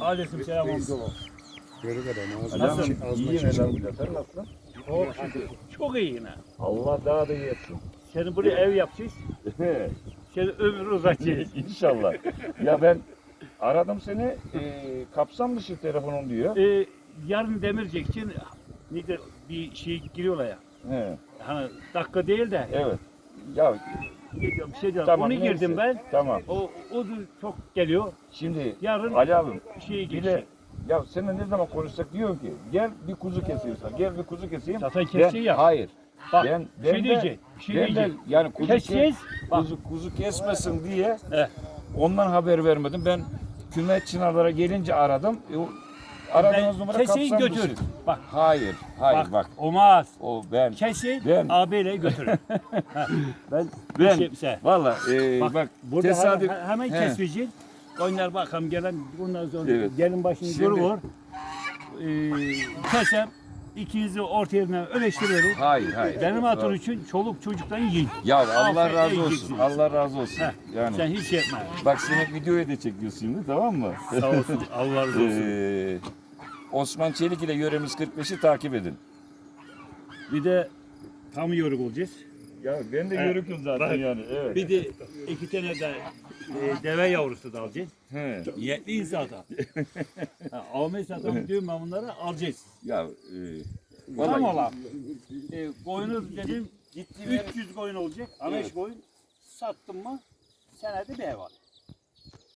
Aleyküm selam. Görük adam ağzına Nasıl? İyiyim şey- elhamdülillah. Sen nasılsın? Çok şükür. Çok iyi yine. Allah daha da iyi etsin. Seni buraya ev yapacağız. Seni ömür uzatacağız. İnşallah. ya ben aradım seni. E, kapsam dışı telefonun diyor. Ee, yarın Demircek için nedir bir şey giriyorlar ya. He, Hani dakika değil de evet. Ya ne diyorum bir şey diyorum. tamam. Onu neyse. girdim ben. Tamam. O, o da çok geliyor. Şimdi Yarın Ali abim şey bir de ya seninle ne zaman konuşsak diyor ki gel bir kuzu kesiyorsan gel bir kuzu keseyim. Zaten Ben- kesiyor ya. Hayır. Bak ben, bir şey ben de- diyecek. Bir şey ben de diyecek. yani kuzu, Keseceğiz. Bak kuzu, kuzu kesmesin diye He. ondan haber vermedim. Ben küme çınarlara gelince aradım. E, o aradığınız numara kapsam dışı. Bak Hayır, hayır bak, bak. olmaz. O ben Kesin Ben- abiyle götür. Ha, ben Ben- şey, şey, valla e, bak, Bak, burada tesadüf hemen, hemen He. kesmeyecek. Oynar bakalım gelen ondan sonra Evet. gelin başını Şimdi- görüyor. Ee, keser. ikinizi orta yerine öleştiriyoruz. Hayır, hayır. Benim hatun için çoluk çocuktan yiyin. Ya Allah Aferin, razı olsun. yiyeceksiniz. Allah razı olsun. Heh, Yani Sen hiç şey etme. bak seni videoya da çekiyorsun şimdi tamam mı? Sağ olsun. Allah razı olsun. Ee, Osman Çelik ile Yöremiz 45'i takip edin. Bir de tam yörük olacağız. Ya ben de Evet. yörüküm zaten Bak. yani. Evet. Bir de iki tane de e, deve yavrusu da alacağız. He. Niyetli insada. ha, Ahmet zaten diyorum ben bunları alacağız. Ya e, Tamam vallahi ola. E, koyunu dedim 300 koyun olacak. Ameş koyun sattım mı senede bir ev al.